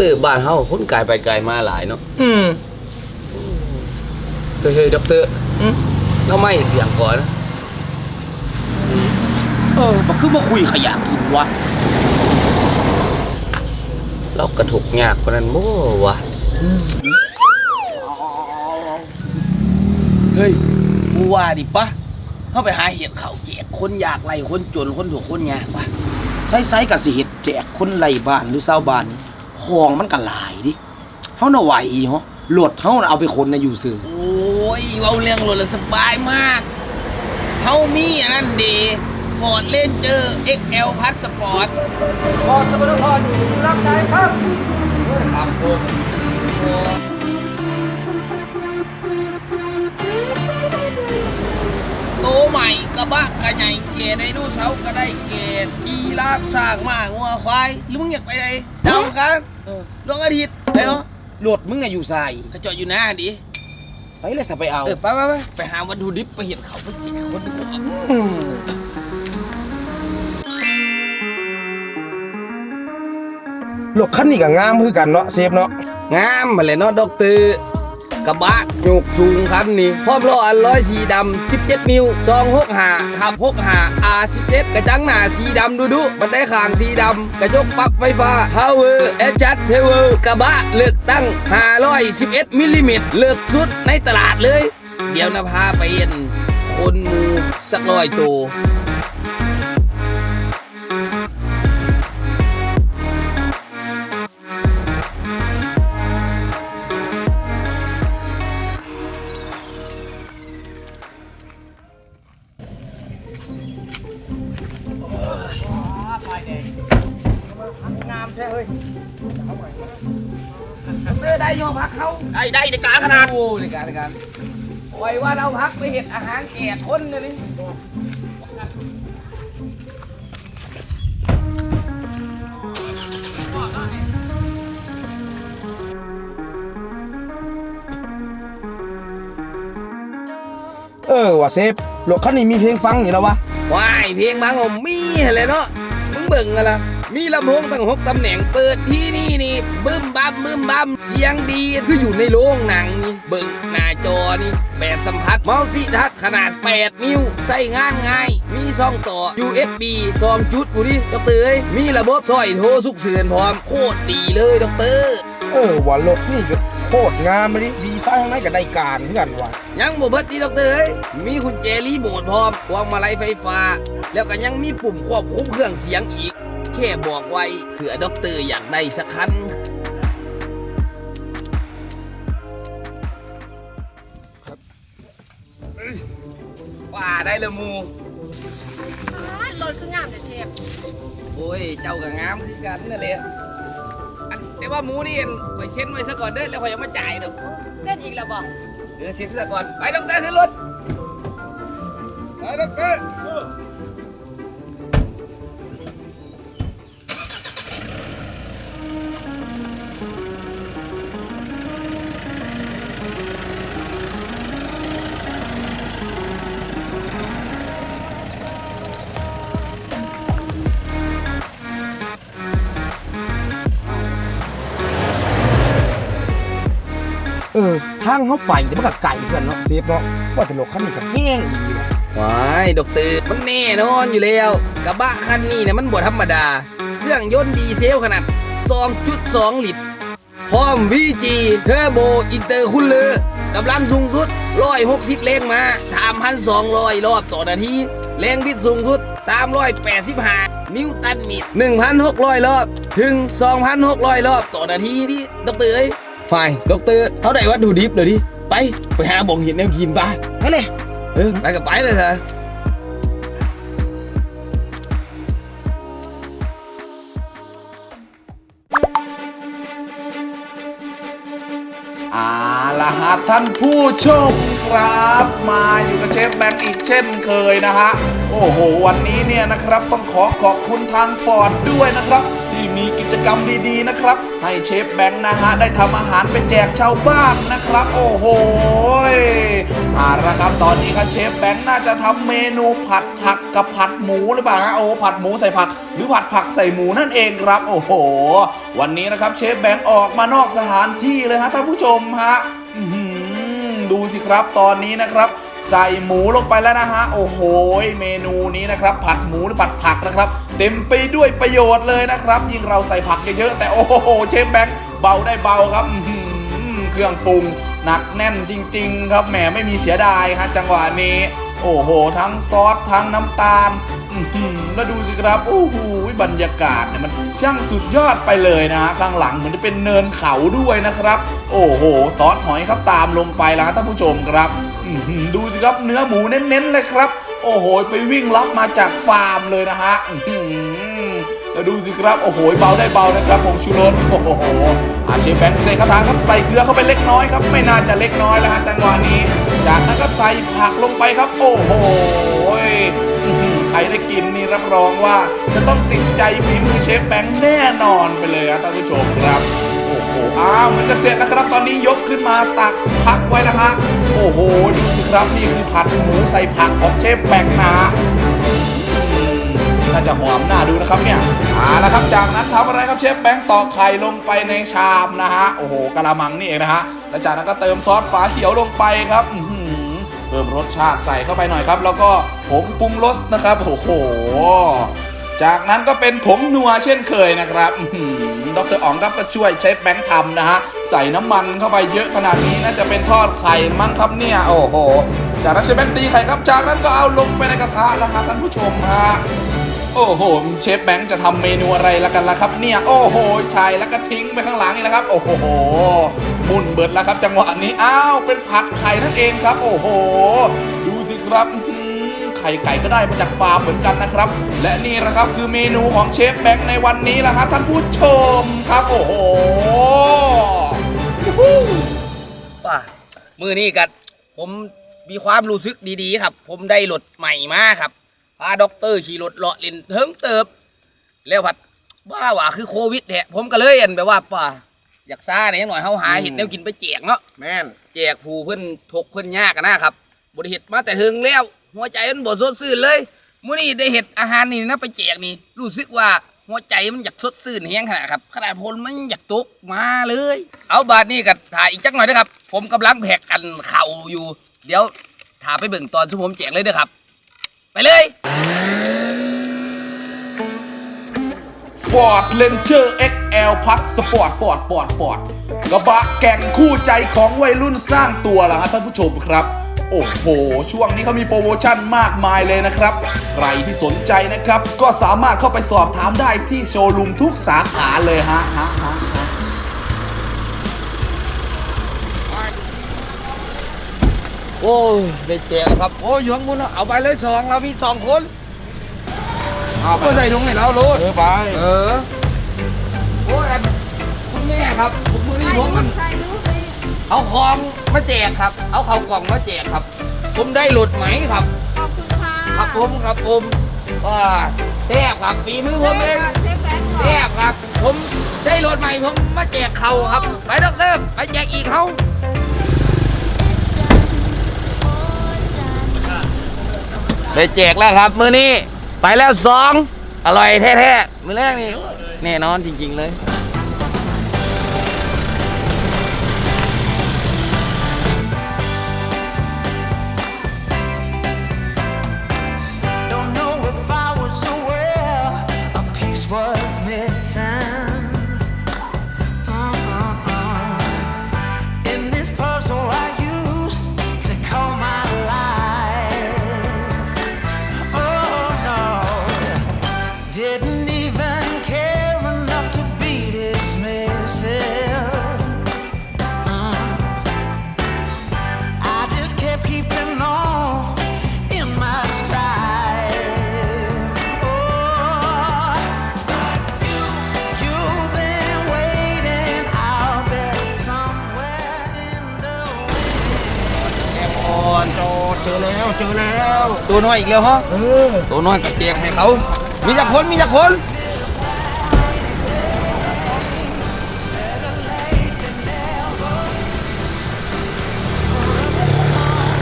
เตอร์บ้านเฮาคนกายไปไกลมาหลายเนาะอืมเฮ้ยเฮ้ยด็อกเตอร์อืมเราไม่เสียงก่อนนะเออมาคือมาคุยขยะกินวะเรากระถูกยากกว่านั้นโม่วะเฮ้ยกูว่าดิปะเข้าไปหาเห็ดเขาแจกคนอยากไล่คนจนคนถูกคนยากปะไซไซกับสิเห็ดแจกคนไล่บ้านหรือเศร้าวบ้านนี่ ของมันก็หลายดิเฮาน่ะไหวเหรอหลดเฮาน่ะเอาไปคนน่ะอยู่ซื่อโอ้ยเว้าเรื่องรถแล้วสบายมากเฮามีอันนั้นดีฟอร์ดเลนเจอร์ XL พัสปอร์ตขอสมรพรรับใช้ครับครับผมโอ้โตใหม่กระบะกระใหญ่เกตไดโนเสาร์ก็ได้เกตอีลาบสร้างมากงัวควายหรือมึงอยากไปไหนดาวอังครับ เออดวงอาทิตย์ไปเหรอหลดมึงน่ะอยู่ใส่กระจอดอยู่หน้าดิไปเลยถ้าไปเอาเออไปไปไปไปหาวัตถุดิบไปเห็นเขาไปแจกคนนึงหลกคันนี้ก็งามคือกันเนาะเซฟเนาะงามมาเลยเนาะดอกเตอร์กระบะ โยกจูงคันนี้พร้อมล้ออันร้อยสีดำ17 นิ้วซองหกหาขับหกหา R17 กระจังหน้าสีดำดูดูบันไดขางสีดำกระจกปรับไฟฟ้า Power Adjust t a b l e กระบะเลือกตั้ง 511มิลลิเมตรเลือกสุดในตลาดเลย เดี๋ยวนะพาไปเห็นคนมูสักร้อยตัว งามแท้เฮ้ยเสื้อได้ยอพักเขาได้ได้ในการขนาดโอ้ในการในการไว้ว่าเราพักไปเห็ดอาหารแจกคนเลยนี่เออว่ะเซฟหลกคันนี้มีเพลงฟังอยู่แล้ววะว้ายเพลงบางผมมีเลยเนาะมึงเบิ่งกันละ มีลำโพงตั้งหกตำแหน่งเปิดที่นี่นี่บึ้มบัมบึ้มบัมเสียงดีคืออยู่ในโรงหนังนี่เบิ่งหน้าจอนี่แบบสัมผัสมัลติทัชขนาด 8 นิ้ว ใส่งานง่าย มีช่องต่อ USB 2จุดกูดิดอกเตอร์เอ้ยมีระบบสร้อยโทรสุกเสือนพร้อมโคตรดีเลยดอกเตอร์เออว่ะหลกนี่ก็โคตรงามเลยดีไซน์ข้างในก็ได้การเหมือนกันว่ะยังบ่เบิดดีดอกเตอร์เอ้ยมีคุณเจรีโบดพร้อมพวงมาลัยไฟฟ้า แล้วก็ยังมีปุ่มควบคุมเครื่องเสียงอีก แค่บอกไว้เผื่อด็อกเตอร์อยากได้สักคันว่าได้เลยหมูอ่ารถคืองามแต่เชฟโอ้ย เจ้าก็งามคือกันนั่นแหละอันแต่ว่าหมูนี่ข่อยเซ็นไว้ซะก่อนเด้อแล้วข่อยยังมาจ่ายเด้อเส้นอีกแล้วบอกเออเซ็นซะก่อนไปด็อกเตอร์ขึ้นรถไปด็อกเตอร์างเข้าไปแต่มันก็ไกลเพื่อนเนาะเซฟเนาะว่าแต่หลกคันนี้ก็แห้งอีกว่ะว้ายดอกเตอร์มันแน่นอนอยู่แล้ว กระบะคันนี้เนี่ยมันบ่ธรรมดา เครื่องยนต์ดีเซลขนาด 2.2 ลิตร พร้อม VG Turbo Intercooler กำลังสูงสุด 160แรงมา 3,200 รอบต่อนาที แรงบิดสูงสุด 385 นิวตันเมตร1,600 รอบ ถึง 2,600 รอบต่อนาทีดิดอกเตอร์เอ้ย ฝ่ายดอกเตอร์เขาได้วัตถุดิบเลยดิ ไป ไปหาบ่งเห็นแนวกินปะไปเลย เออ ไปกับไปเลยเถอะอาละฮะท่านผู้ชมครับ มาอยู่กับเชฟแบงค์อีกเช่นเคยนะฮะ โอ้โห วันนี้เนี่ยนะครับ ต้องขอขอบคุณทางฟอร์ดด้วยนะครับ ที่มีกิจกรรมดีๆนะครับ ให้เชฟแบงค์นะฮะได้ทำอาหารไปแจกชาวบ้านนะครับ โอ้โหเอาละครับตอนนี้ครับเชฟแบงค์น่าจะทำเมนูผัดผักกับผัดหมูหรือเปล่าฮะโอ้ผัดหมูใส่ผัก หรือผัดผักใส่หมูนั่นเองครับ โอ้โห วันนี้นะครับเชฟแบงค์ออกมานอกสถานที่เลยฮะท่านผู้ชมฮะดูสิครับตอนนี้นะครับ ใส่หมูลงไปแล้วนะฮะ โอ้โห เมนูนี้นะครับ ผัดหมูหรือผัดผักนะครับ เต็มไปด้วยประโยชน์เลยนะครับ ยิ่งเราใส่ผักเยอะๆแต่โอ้โห เชฟแบงค์เบาได้เบาครับเครื่องปรุงหนักแน่นจริง ๆ ครับแหมไม่มีเสียดายฮะจังหวะนี้ โอ้โห ทั้งซอสทั้งน้ำตาลแล้วดูสิครับโอ้โหบรรยากาศเนี่ยมันช่างสุดยอดไปเลยนะฮะข้างหลังเหมือนจะเป็นเนินเขาด้วยนะครับ โอ้โห ซอสหอยครับตามลงไปแล้วท่านผู้ชมครับ ดูสิครับเนื้อหมูเน้นๆเลยครับ โอ้โห ไปวิ่งรับมาจากฟาร์มเลยนะฮะแล้วดูสิครับ โอ้โห เบาได้เบานะครับผงชูรสโอ้โหอาเชฟแบงค์เซคาถาครับใส่เกลือเข้าไปเล็กน้อยครับ ไม่น่าจะเล็กน้อยแล้วฮะจังหวะนี้ จากนั้นก็ใส่ผักลงไปครับ โอ้โหใครได้กินนี่รับรองว่าจะต้องติดใจฝีมือเชฟแบงค์แน่นอนไปเลยครับท่านผู้ชมครับ อ้อ้าวมันจะเสร็จแล้วครับ ตอนนี้ยกขึ้นมาตักพักไว้นะฮะโอ้โหดูสิครับนี่คือผัดหมูใส่ผักของเชฟแบงค์นะน่าจะหอมน่าดูนะครับเนี่ยเอาละครับจากนั้นทำอะไรครับเชฟแบงค์ตอกไข่ลงไปในชามนะฮะโอ้โหกะละมังนี่เองนะฮะแล้วจากนั้นก็เติมซอสฝาเขียวลงไปครับเพิ่มรสชาติใส่เข้าไปหน่อยครับ แล้วก็ผงปรุงรสนะครับโอ้โห จากนั้นก็เป็นผงนัวเช่นเคยนะครับดรอ๋องครับก็ช่วยเชฟแบงค์ทำนะฮะ ใส่น้ำมันเข้าไปเยอะขนาดนี้น่าจะเป็นทอดไข่มั้งครับเนี่ย โอ้โห จากนั้นเชฟแบงค์ตีไข่ครับ จากนั้นก็เอาลงไปในกระทะแล้วฮะท่านผู้ชมฮะโอ้โห เชฟแบงค์จะทำเมนูอะไรละกันล่ะครับ เนี่ย โอ้โหชายแล้วก็ทิ้งไปข้างหลังนี่แหละครับ โอ้โหมุนเบิดแล้วครับ จังหวะนี้ อ้าว เป็นผัดไข่นั่นเองครับ โอ้โห ดูสิครับ ไข่ไก่ก็ได้มาจากฟาร์มเหมือนกันนะครับ และนี่แหละครับคือเมนูของเชฟแบงค์ในวันนี้แหละครับท่านผู้ชมครับโอ้โหว่ามือนี้กันผมมีความรู้สึกดีๆครับ ผมได้รถใหม่มาครับพาด็อกเตอร์ขี่รถเลาะเล่นเทิงเติบ แล้วผัดว่าว่าคือโควิดแหะผมก็เลยเห็นแบบว่าป่าอยากซ่าเนี่ยหน่อยเฮาหาเห็ดแนวกินไปแจกเนาะแม่นแจกผู้เพิ่นทกเพิ่นยากกันนะครับบริเห็ดมาแต่ถึงแล้ว หัวใจมันบ่สดชื่นเลยมื้อนี้ได้เห็ดอาหารนี่นะไปแจกนี่ รู้สึกว่าหัวใจมันอยากสดชื่นแฮงขนาดครับ ขนาดพลมันอยากตกมาเลย เอาบาดนี้ก็ถ่ายอีกจักหน่อยนะครับ ผมกำลังแผกกันเข่าอยู่ เดี๋ยวถ่าไปเบิ่งตอนที่ผมแจกเลยเด้อครับ ไปเลย Ford Ranger XL Plus Sport ปอดปอดปอดกระบะแก่งคู่ใจของวัยรุ่นสร้างตัวล่ะฮะท่านผู้ชมครับ โอ้โห ช่วงนี้เขามีโปรโมชั่นมากมายเลยนะครับ ใครที่สนใจนะครับ ก็สามารถเข้าไปสอบถามได้ที่โชว์รูมทุกสาขาเลยฮะฮะฮะโอ้ยได้แจกครับ โอ้ยอยู่ข้างบนเอะเอาไปเลยสองเรามีสองคน เอาไปใส่ถุงให้เราโลดเออไป เออ โอ้ยอันคุณแม่ครับผมมือนี้ผมมัน ใส่ลู เลยเอาของมาแจกครับ เอาเข้ากล่องมาแจกครับ ผมได้หลุดไหมครับ ขอบคุณค่ะครับผมครับผมว่าแซ่บครับฝีมือผมเองเชฟแบงค์เหรอแซ่บครับ ผมได้รถใหม่ผมมาแจกเขาครับ ไปดอกเตอร์ไปแจกอีกเขาได้แจกแล้วครับมือนี้ ไปแล้วสองอร่อยแท้ๆมือแรกนี่แน่นอนจริง ๆ เลย ตัวน้อยอีกแล้วฮะเออตัวน้อยกับเตียงให้เขา มีจักคนมีจักคน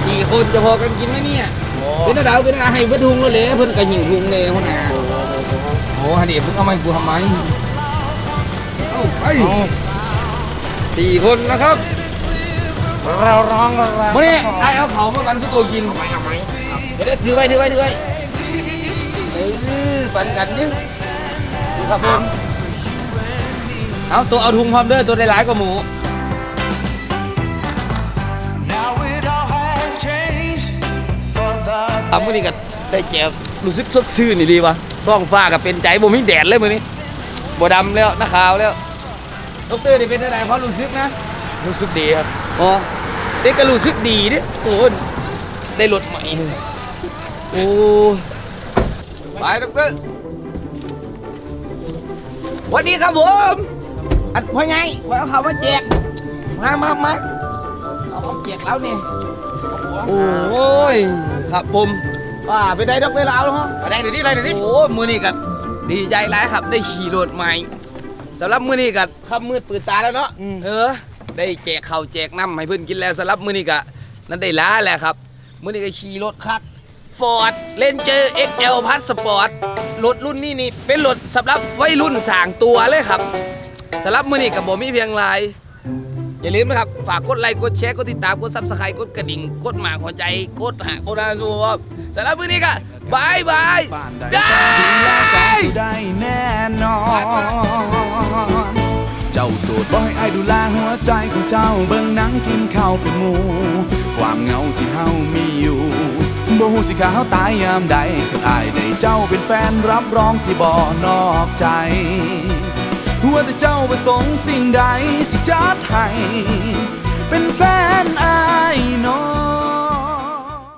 สี่คนจะพอกันกินไหมเนี่ยเป็นดาวเป็นอาให้เพื่อทุงก็เลยเพื่อนกระหิ่งทุงเลยคนน่ะโอ้โฮันนี่เพิ่งเอามาให้กูทำไมเอาไปสี่คนนะครับเราร้องเราวันนี้ไอ้เอาเผามากันคือตัวกิน เดี๋ยวถือไว้ถือไว้ถือไว้เออปันกันดิครับผมเอาตัวเอาทุงพร้อมเด้อตัวได้หลายกว่าหมู ทำมื่อนี้ก็ได้แจกรู้สึกสดชื่นนี่ดีวะท้องฟ้าก็เป็นใจบ่มีแดดเลยมื่อนี้บ่ดำแล้วหน้าขาวแล้วดอกเตอร์นี่เป็นอะไรเพราะรู้สึกนะ รู้สึกดีครับอ๋อเด็กก็รู้สึกดีดิโอ้ยได้รถใหม่ โอ้ไปดอกเตอร์สวัสดีครับผมอัดพ่อไงไว้เอาเขามาแจกมามามาเอาเขาแจกแล้วนี่โอ้ยครับผมว่าไปได้ดอกเตอร์แล้วเหรอไปได้เดี๋ยวนี้เลยเดี๋ยวนี้โอ้มือนี่กันดีใจหลายครับ ได้ขี่รถใหม่สำหรับมือนี่กันค่ำมืดปืนตาแล้วเนาะเออ ได้แจกข้าวแจกน้ำให้เพื่อนกินแล้วสำหรับมือนี่กะนั่นได้ล้าแหละครับมือนี่ก็ขี่รถคัก ฟอร์ดเลนเจอร์ XL พัสปอร์ตรถรุ่นนี้นี่เป็นรถสำหรับวัยรุ่นสางตัวเลยครับสำหรับมือนี่กับผมมีเพียงไรอย่าลืมนะครับ ฝากกดไลค์กดแชร์กดติดตามกดซับสไครต์กดกระดิ่ง กดหมากหัวใจ กดหากดอะไรดูครับสำหรับมือนี้ก็บายบายได้ได้แน่นอนเจ้าโสดบ่ให้อดูแลหัวใจของเจ้าเบิ่งหนังกินข้าวเป็นหมูความเหงาที่เฮามีอยู่ บ่ฮู้สิขาเฮาตายยามใดคันอายได้เจ้าเป็นแฟนรับรองสิบ่นอกใจว่าแต่เจ้าประสงค์สิ่งใดสิจัดให้เป็นแฟนอายน้อง